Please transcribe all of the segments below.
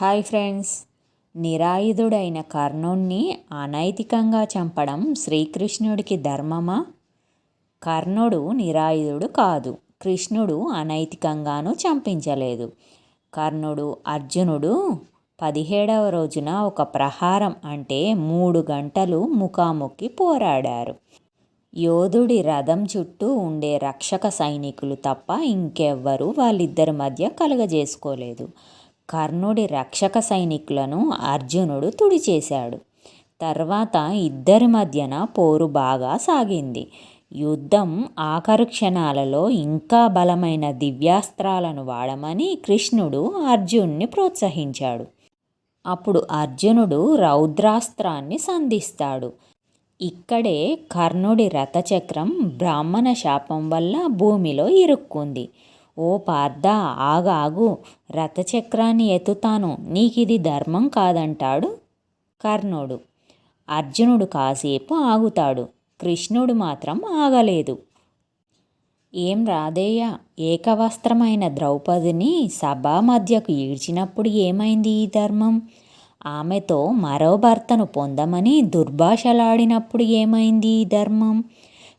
Hi friends. నిరాయుధుడైన కర్ణుణ్ణి అనైతికంగా చంపడం శ్రీకృష్ణుడికి ధర్మమా? కర్ణుడు నిరాయుధుడు కాదు. కృష్ణుడు అనైతికంగానూ చంపించలేదు. కర్ణుడు అర్జునుడు పదిహేడవ రోజున ఒక ప్రహారం అంటే మూడు గంటలు ముఖాముఖి పోరాడారు. యోధుడి రథం చుట్టూ ఉండే రక్షక సైనికులు తప్ప ఇంకెవ్వరూ వాళ్ళిద్దరి మధ్య కలుగజేసుకోలేదు. కర్ణుడి రక్షక సైనికులను అర్జునుడు తుడిచేశాడు. తర్వాత ఇద్దరి మధ్యన పోరు బాగా సాగింది. యుద్ధం ఆఖరు క్షణాలలో ఇంకా బలమైన దివ్యాస్త్రాలను వాడమని కృష్ణుడు అర్జున్ని ప్రోత్సహించాడు. అప్పుడు అర్జునుడు రౌద్రాస్త్రాన్ని సంధిస్తాడు. ఇక్కడే కర్ణుడి రథచక్రం బ్రాహ్మణ శాపం వల్ల భూమిలో ఇరుక్కుంది. ఓ పార్థ ఆగాగు రథచక్రాన్ని ఎత్తుతాను. నీకిది ధర్మం కాదంటాడు కర్ణుడు. అర్జునుడు కాసేపు ఆగుతాడు. కృష్ణుడు మాత్రం ఆగలేదు. ఏం రాదేయ ఏకవస్త్రమైన ద్రౌపదిని సభా మధ్యకు ఈడ్చినప్పుడు ఏమైంది ఈ ధర్మం? ఆమెతో మరో భర్తను పొందమని దుర్భాషలాడినప్పుడు ఏమైంది ఈ ధర్మం?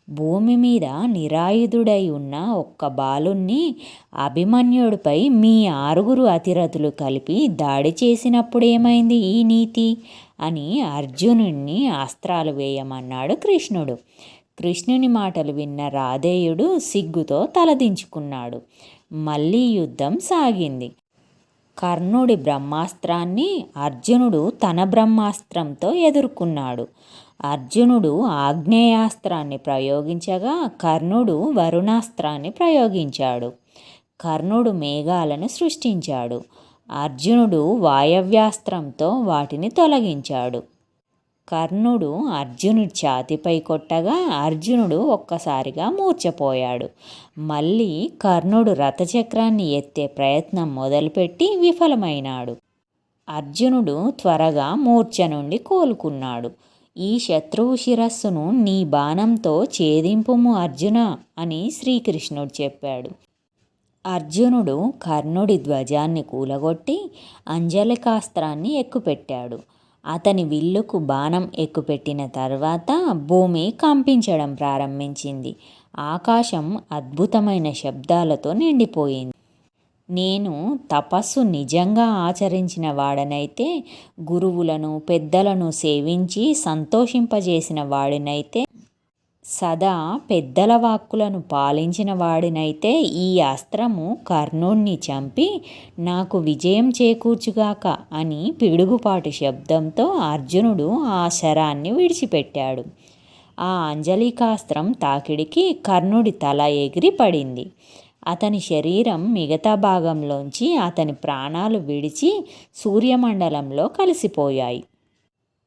భూమి మీద నిరాయుధుడై ఉన్న ఒక్క బాలుణ్ణి అభిమన్యుడిపై మీ ఆరుగురు అతిరథులు కలిపి దాడి చేసినప్పుడు ఏమైంది ఈ నీతి? అని అర్జునుణ్ణి అస్త్రాలు వేయమన్నాడు కృష్ణుడు. కృష్ణుని మాటలు విన్న రాధేయుడు సిగ్గుతో తలదించుకున్నాడు మళ్ళీ యుద్ధం సాగింది. కర్ణుడి బ్రహ్మాస్త్రాన్ని అర్జునుడు తన బ్రహ్మాస్త్రంతో ఎదుర్కొన్నాడు. అర్జునుడు ఆగ్నేయాస్త్రాన్ని ప్రయోగించగా కర్ణుడు వరుణాస్త్రాన్ని ప్రయోగించాడు. కర్ణుడు మేఘాలను సృష్టించాడు. అర్జునుడు వాయవ్యాస్త్రంతో వాటిని తొలగించాడు. కర్ణుడు అర్జునుడి ఛాతిపై కొట్టగా అర్జునుడు ఒక్కసారిగా మూర్చపోయాడు మళ్ళీ కర్ణుడు రథచక్రాన్ని ఎత్తే ప్రయత్నం మొదలుపెట్టి విఫలమైనాడు. అర్జునుడు త్వరగా మూర్ఛ నుండి కోలుకున్నాడు. ఈ శత్రువు శిరస్సును నీ బాణంతో ఛేదింపుము అర్జున అని శ్రీకృష్ణుడు చెప్పాడు. అర్జునుడు కర్ణుడి ధ్వజాన్ని కూలగొట్టి అంజలికాస్త్రాన్ని ఎక్కుపెట్టాడు. అతని విల్లుకు బాణం ఎక్కుపెట్టిన తర్వాత భూమి కంపించడం ప్రారంభించింది. ఆకాశం అద్భుతమైన శబ్దాలతో నిండిపోయింది. నేను తపస్సు నిజంగా ఆచరించిన వాడనైతే గురువులను పెద్దలను సేవించి సంతోషింపజేసిన వాడినైతే సదా పెద్దల వాక్కులను పాలించిన వాడినైతే ఈ అస్త్రము కర్ణుణ్ణి చంపి నాకు విజయం చేకూర్చుగాక అని పిడుగుపాటు శబ్దంతో అర్జునుడు ఆ శరాన్ని విడిచిపెట్టాడు. ఆ అంజలికాస్త్రం తాకిడికి కర్ణుడి తల ఎగిరి పడింది. అతని శరీరం మిగతా భాగంలోంచి అతని ప్రాణాలు విడిచి సూర్యమండలంలో కలిసిపోయాయి.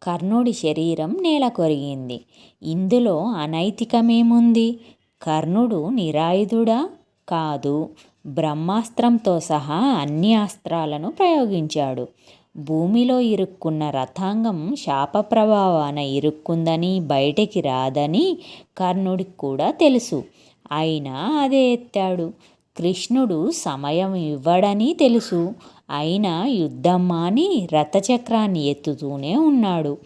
కర్ణుడి శరీరం నేల కొరిగింది. ఇందులో అనైతికమేముంది? కర్ణుడు నిరాయుధుడా? కాదు. బ్రహ్మాస్త్రంతో సహా అన్ని అస్త్రాలను ప్రయోగించాడు. భూమిలో ఇరుక్కున్న రథాంగం శాప ప్రభావాన ఇరుక్కుందని బయటికి రాదని కర్ణుడికి కూడా తెలుసు. అయినా అదే ఎత్తాడు. కృష్ణుడు సమయం ఇవ్వడని తెలుసు. అయినా యుద్ధం మాని రథచక్రాన్ని ఎత్తుతూనే ఉన్నాడు.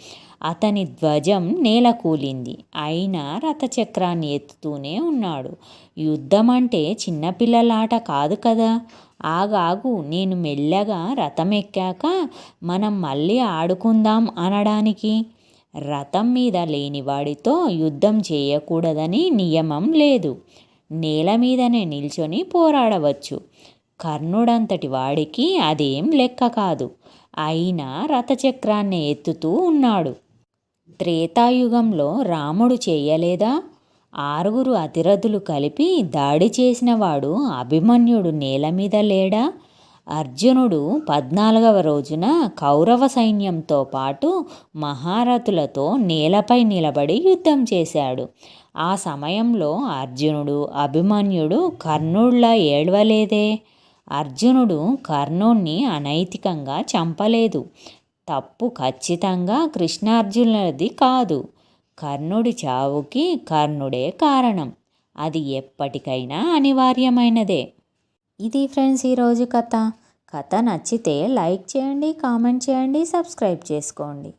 అతని ధ్వజం నేల కూలింది. అయినా రథచక్రాన్ని ఎత్తుతూనే ఉన్నాడు. యుద్ధం అంటే చిన్నపిల్లలాట కాదు కదా? ఆగాగు నేను మెల్లగా రథం ఎక్కాక మనం మళ్ళీ ఆడుకుందాం అనడానికి. రథం మీద లేనివాడితో యుద్ధం చేయకూడదని నియమం లేదు. నేల మీదనే నిల్చొని పోరాడవచ్చు. కర్ణుడంతటి వాడికి అదేం లెక్క కాదు. అయినా రథచక్రాన్ని ఎత్తుతూ ఉన్నాడు. త్రేతాయుగంలో రాముడు చేయలేదా? ఆరుగురు అతిరథులు కలిపి దాడి చేసినవాడు అభిమన్యుడు నేల మీద లేడా? అర్జునుడు పద్నాలుగవ రోజున కౌరవ సైన్యంతో పాటు మహారథులతో నేలపై నిలబడి యుద్ధం చేశాడు. ఆ సమయంలో అర్జునుడు అభిమన్యుడు కర్ణుళ్ళ ఏడవలేదే అర్జునుడు కర్ణుణ్ణి అనైతికంగా చంపలేదు. తప్పు ఖచ్చితంగా కృష్ణార్జునులది కాదు. కర్ణుడి చావుకి కర్ణుడే కారణం. అది ఎప్పటికైనా అనివార్యమైనదే. ఇది ఫ్రెండ్స్ ఈరోజు కథ. కథ నచ్చితే లైక్ చేయండి కామెంట్ చేయండి సబ్స్క్రైబ్ చేసుకోండి.